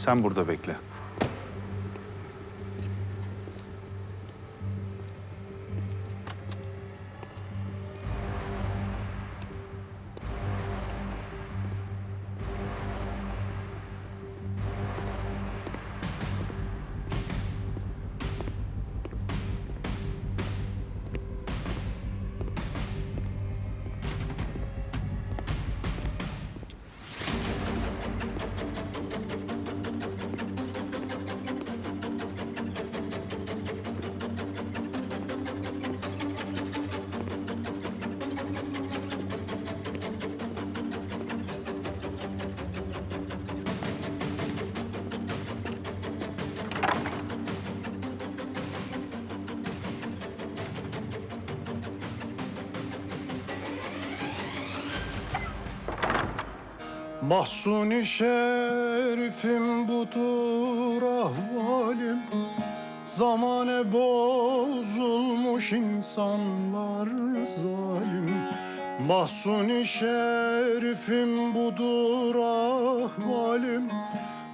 Sen burada bekle. Mahsuni şerifim budur ahvalim. Zamane bozulmuş insanlar zalim. Mahsuni şerifim budur ahvalim.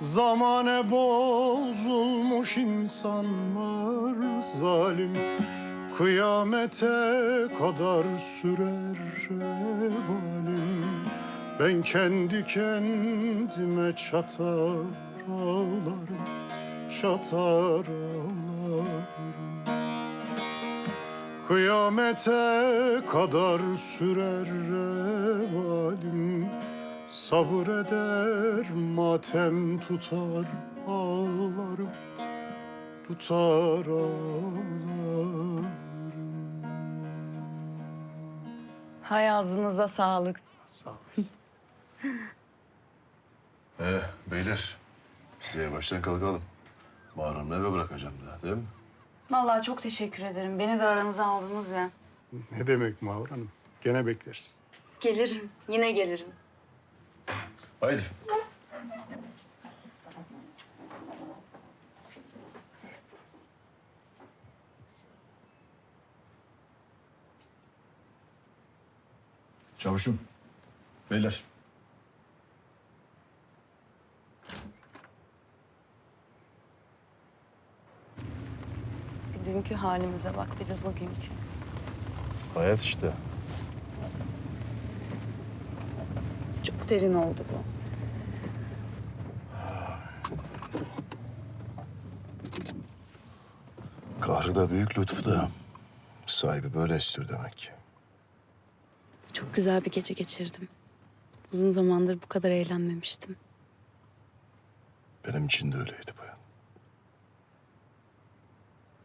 Zamane bozulmuş insanlar zalim. Kıyamete kadar sürer revalim ben kendi kendime çatar ağlarım, çatar ağlarım. Kıyamete kadar sürer revalim, sabır eder matem tutar ağlarım, tutar ağlarım. Hay ağzınıza sağlık. Sağ olasın. Ee, beyler, size yavaştan kalkalım. Mağaranın eve bırakacağım daha, değil mi? Vallahi çok teşekkür ederim. Beni de aranıza aldınız ya. Ne demek Mahur Hanım? Gene bekleriz. Gelirim. Yine gelirim. Haydi. Çavuşum, beyler. Dünkü halimize bak, bir de bugünkü. Hayat işte. Çok derin oldu bu. Kahrı da büyük lütfu da sahibi böyle istiyor demek ki. Çok güzel bir gece geçirdim. Uzun zamandır bu kadar eğlenmemiştim. Benim için de öyleydi bayan.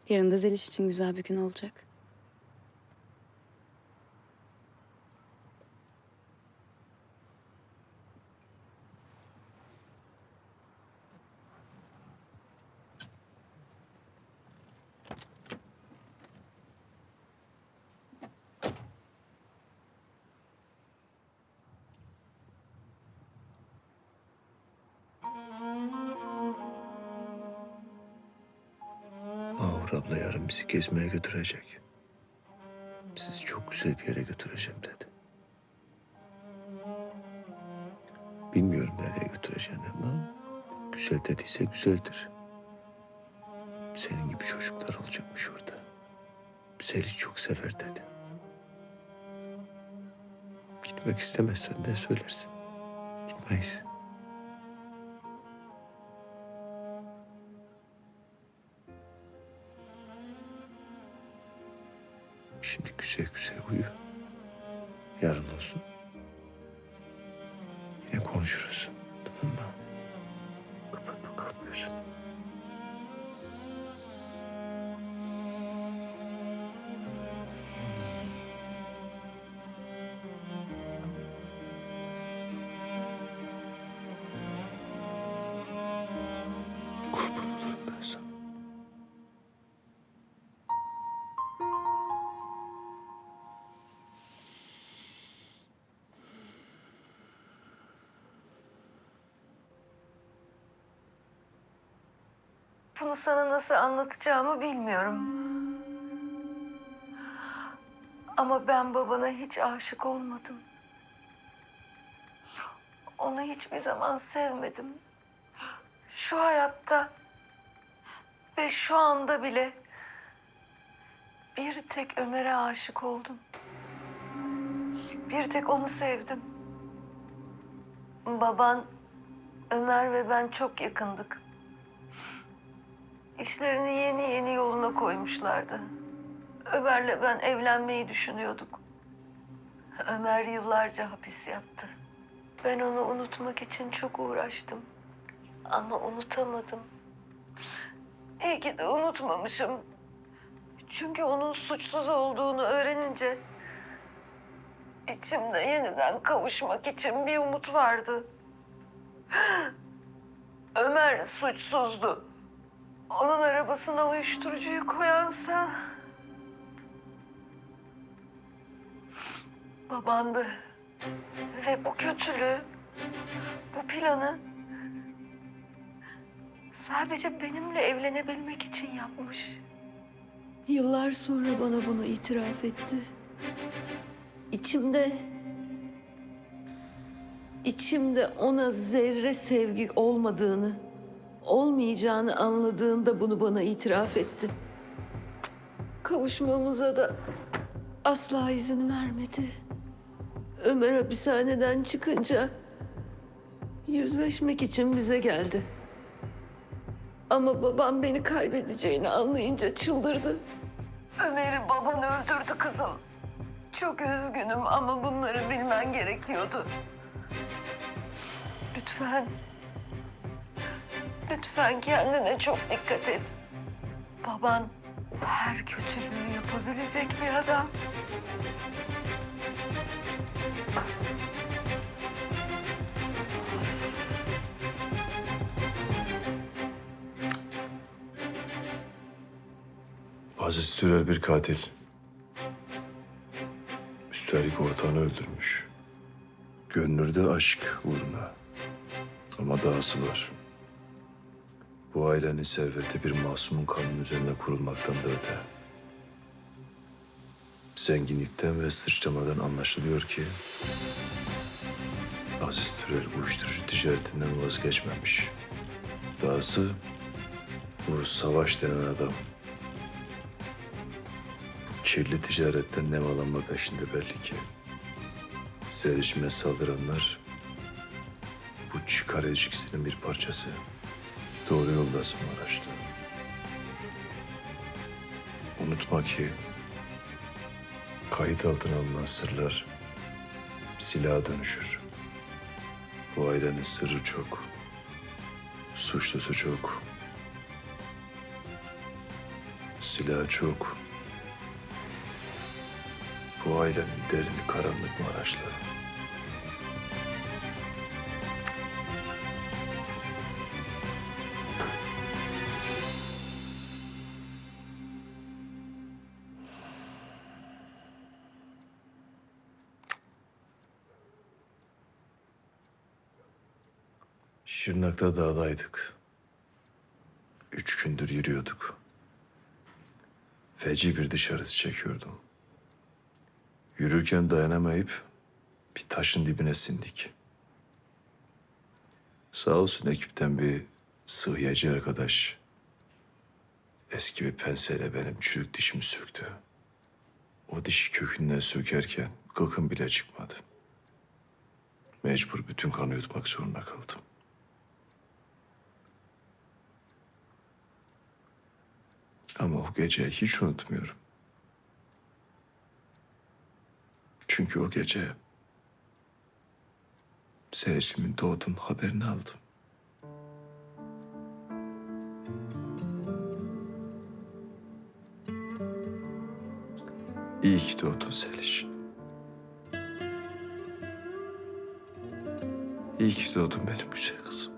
Yarın da Zeliş için güzel bir gün olacak. Abla yarın bizi gezmeye götürecek. Sizi çok güzel bir yere götüreceğim dedi. Bilmiyorum nereye götüreceğini ama güzel dediyse güzeldir. Senin gibi çocuklar olacakmış orada. Seni çok sever dedi. Gitmek istemezsen de söylersin. Gitmeyiz. Güzel uyu. Yarın olsun. Yine konuşuruz. Tamam mı? Kapat bakalım gözünü. Bunu sana nasıl anlatacağımı bilmiyorum. Ama ben babana hiç aşık olmadım. Onu hiçbir zaman sevmedim. Şu hayatta ve şu anda bile bir tek Ömer'e aşık oldum. Bir tek onu sevdim. Baban, Ömer ve ben çok yakındık. İşlerini yeni yeni yoluna koymuşlardı. Ömer'le ben evlenmeyi düşünüyorduk. Ömer yıllarca hapis yattı. Ben onu unutmak için çok uğraştım. Ama unutamadım. İyi ki de unutmamışım. Çünkü onun suçsuz olduğunu öğrenince... ...içimde yeniden kavuşmak için bir umut vardı. Ömer suçsuzdu. Onun arabasına uyuşturucuyu koyansa... Babandı. Ve bu kötülüğü, bu planı sadece benimle evlenebilmek için yapmış. Yıllar sonra bana bunu itiraf etti. İçimde... içimde ona zerre sevgi olmadığını, olmayacağını anladığında bunu bana itiraf etti. Kavuşmamıza da asla izin vermedi. Ömer hapishaneden çıkınca yüzleşmek için bize geldi. Ama babam beni kaybedeceğini anlayınca çıldırdı. Ömer'i baban öldürdü kızım. Çok üzgünüm ama bunları bilmen gerekiyordu. Lütfen. Lütfen kendine çok dikkat et. Baban her kötülüğü yapabilecek bir adam. Aziz Türel bir katil. Üstelik ortağını öldürmüş. Gönlürde aşk uğruna. Ama dahası var. Bu ailenin serveti bir masumun kanının üzerine kurulmaktan da öte. Zenginlikten ve sıçramadan anlaşılıyor ki... Aziz Türel uyuşturucu ticaretinden vazgeçmemiş. Dahası bu savaş denen adam kirli ticaretten nemalanma peşinde belli ki. Serişime saldıranlar bu çıkar ilişkisinin bir parçası. Doğru yoldasın Maraşlı. Unutma ki kayıt altına alınan sırlar silaha dönüşür. Bu ailenin sırrı çok. Suçlusu çok. Silah çok. Bu ailenin derini karanlık Maraşlı. Şırnak'ta dağdaydık. Üç gündür yürüyorduk. Feci bir dışarısı çekiyordum. Yürürken dayanamayıp bir taşın dibine sindik. Sağ olsun ekipten bir sıhhiyacı arkadaş eski bir penseyle benim çürük dişimi söktü. O dişi kökünden sökerken gıkım bile çıkmadı. Mecbur bütün kanı yutmak zorunda kaldım. Ama o geceyi hiç unutmuyorum. Çünkü o gece Serişimin doğduğun haberini aldım. İyi ki doğdun Seliş. İyi ki doğdun benim güzel kızım.